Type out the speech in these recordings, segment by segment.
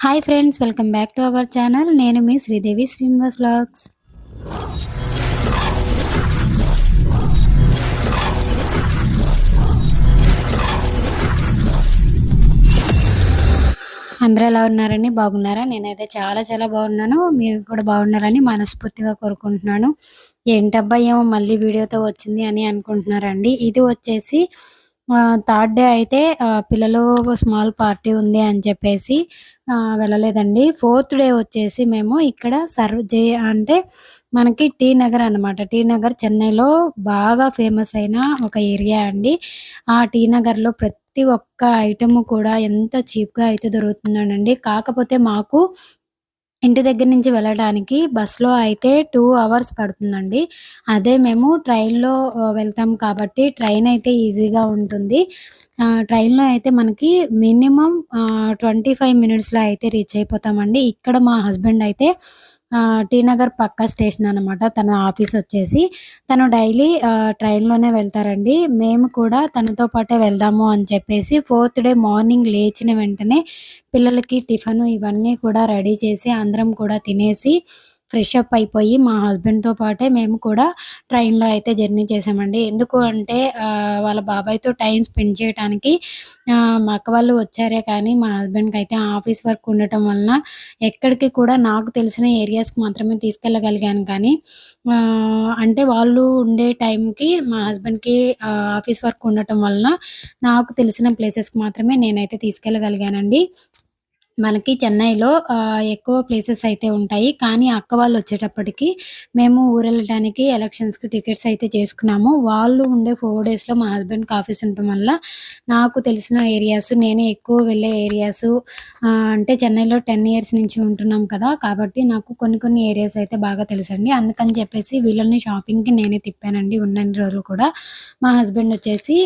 Hi friends welcome back to our channel. నేను మీ Sridevi Srinivas blogs అందరూ ఎలా ఉన్నారని బాగున్నారా? నేనైతే చాలా చాలా బాగున్నాను. మీరు కూడా బాగున్నారని మనస్ఫూర్తిగా కోరుకుంటున్నాను. ఏంటబ్బా ఏమో మళ్ళీ వీడియోతో వచ్చింది అని అనుకుంటున్నారండి. ఇది వచ్చేసి థర్డ్ డే అయితే పిల్లలు స్మాల్ పార్టీ ఉంది అని చెప్పేసి వెళ్ళలేదండి. ఫోర్త్ డే వచ్చేసి మేము ఇక్కడ సర్వ్ చే అంటే మనకి టీ నగర్ అనమాట టీ నగర్ చెన్నైలో బాగా ఫేమస్ అయిన ఒక ఏరియా అండి. ఆ టీ నగర్లో ప్రతి ఒక్క ఐటమ్ కూడా ఎంత చీప్గా అయితే దొరుకుతుందోనండి. కాకపోతే మాకు ఇంటి దగ్గర నుంచి వెళ్ళడానికి బస్సులో అయితే టూ అవర్స్ పడుతుందండి. అదే మేము ట్రైన్లో వెళ్తాం కాబట్టి ట్రైన్ అయితే ఈజీగా ఉంటుంది. ట్రైన్లో అయితే మనకి మినిమం ట్వంటీ ఫైవ్ మినిట్స్లో అయితే రీచ్ అయిపోతామండి. ఇక్కడ మా హస్బెండ్ అయితే టీ నగర్ పక్క స్టేషన్ అనమాట తన ఆఫీస్ వచ్చేసి తను డైలీ ట్రైన్లోనే వెళ్తారండి. మేము కూడా తనతో పాటే వెళ్దాము అని చెప్పేసి ఫోర్త్ డే మార్నింగ్ లేచిన వెంటనే పిల్లలకి టిఫిన్ ఇవన్నీ కూడా రెడీ చేసి అందరం కూడా తినేసి ఫ్రెష్ అప్ అయిపోయి మా హస్బెండ్తో పాటే మేము కూడా ట్రైన్లో అయితే జర్నీ చేసామండి ఎందుకు అంటే వాళ్ళ బాబాయ్తో టైం స్పెండ్ చేయడానికి మా అక్క వాళ్ళు వచ్చారే కానీ మా హస్బెండ్కి అయితే ఆఫీస్ వర్క్ ఉండటం వలన ఎక్కడికి కూడా నాకు తెలిసిన ఏరియాస్కి మాత్రమే తీసుకెళ్ళగలిగాను కానీ అంటే వాళ్ళు ఉండే టైంకి మా హస్బెండ్కి ఆఫీస్ వర్క్ ఉండటం వలన నాకు తెలిసిన ప్లేసెస్కి మాత్రమే నేనైతే తీసుకెళ్ళగలిగానండి. మనకి చెన్నైలో ఎక్కువ ప్లేసెస్ అయితే ఉంటాయి. కానీ అక్క వాళ్ళు వచ్చేటప్పటికి మేము ఊరెళ్ళడానికి ఎలక్షన్స్కి టికెట్స్ అయితే చేసుకున్నాము. వాళ్ళు ఉండే ఫోర్ డేస్లో మా హస్బెండ్కి ఆఫీస్ ఉండటం వల్ల నాకు తెలిసిన ఏరియాస్ నేనే ఎక్కువ వెళ్ళే ఏరియాస్ అంటే చెన్నైలో టెన్ ఇయర్స్ నుంచి ఉంటున్నాం కదా కాబట్టి నాకు కొన్ని కొన్ని ఏరియాస్ అయితే బాగా తెలుసండి. అందుకని చెప్పేసి వీళ్ళని షాపింగ్కి నేనే తిప్పానండి. ఉన్నన్ని రోజులు కూడా మా హస్బెండ్ వచ్చేసి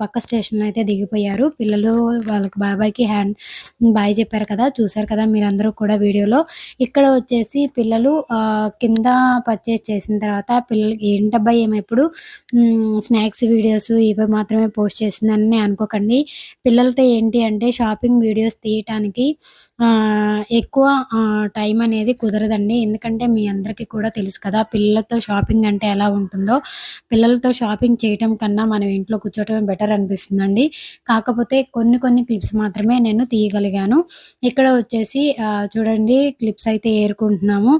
పక్క స్టేషన్లో అయితే దిగిపోయారు. పిల్లలు వాళ్ళకి బాబాయ్కి హ్యాండ్ బాయ్ చెప్పారు కదా కదా చూసారు కదా మీరందరూ కూడా వీడియోలో. ఇక్కడ వచ్చేసి పిల్లలు కింద పర్చేస్ చేసిన తర్వాత పిల్లలకి ఏంటబ్బా ఏమో ఎప్పుడు స్నాక్స్ వీడియోస్ ఇవి మాత్రమే పోస్ట్ చేసిందని అనుకోకండి. పిల్లలతో ఏంటి అంటే షాపింగ్ వీడియోస్ తీయటానికి ఎక్కువ టైం అనేది కుదరదండి. ఎందుకంటే మీ అందరికీ కూడా తెలుసు కదా పిల్లలతో షాపింగ్ అంటే ఎలా ఉంటుందో. పిల్లలతో షాపింగ్ చేయటం కన్నా మనం ఇంట్లో కూర్చోవటమే బెటర్ అనిపిస్తుందండి. కాకపోతే కొన్ని కొన్ని క్లిప్స్ మాత్రమే నేను తీయగలిగాను. ఇక్కడ వచ్చేసి చూడండి క్లిప్స్ అయితే ఏరుకుంటున్నాము.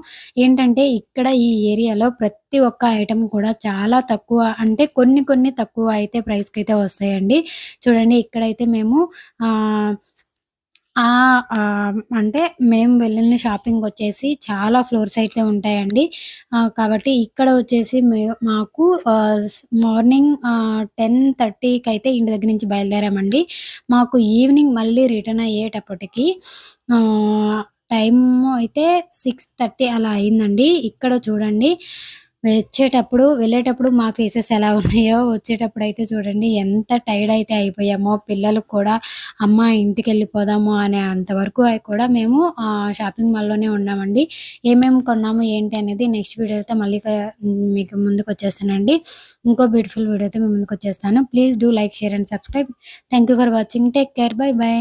ఏంటంటే ఇక్కడ ఈ ఏరియాలో ప్రతి ఒక్క ఐటమ్ కూడా చాలా తక్కువ అంటే కొన్ని కొన్ని తక్కువ అయితే ప్రైస్కి అయితే వస్తాయండి. చూడండి ఇక్కడైతే మేము అంటే మేము వెళ్ళిన షాపింగ్ వచ్చేసి చాలా ఫ్లోర్స్ అయితే ఉంటాయండి. కాబట్టి ఇక్కడ వచ్చేసి మే మాకు మార్నింగ్ టెన్ థర్టీకి అయితే ఇంటి దగ్గర నుంచి బయలుదేరామండి. మాకు ఈవినింగ్ మళ్ళీ రిటర్న్ అయ్యేటప్పటికి టైం అయితే సిక్స్ థర్టీ అలా అయిందండి. ఇక్కడ చూడండి వచ్చేటప్పుడు వెళ్ళేటప్పుడు మా ఫేసెస్ ఎలా ఉన్నాయో వచ్చేటప్పుడు అయితే చూడండి ఎంత టైర్డ్ అయితే అయిపోయామో పిల్లలు కూడా అమ్మ ఇంటికి వెళ్ళిపోదాము అనే అంతవరకు కూడా మేము షాపింగ్ మాల్లోనే ఉన్నామండి. ఏమేమి కొన్నాము ఏంటి అనేది నెక్స్ట్ వీడియో అయితే మళ్ళీ మీకు ముందుకు వచ్చేస్తానండి. ఇంకో బ్యూటిఫుల్ వీడియో అయితే మేము ముందుకు వచ్చేస్తాను. Please do like share and subscribe thank for watching take care bye bye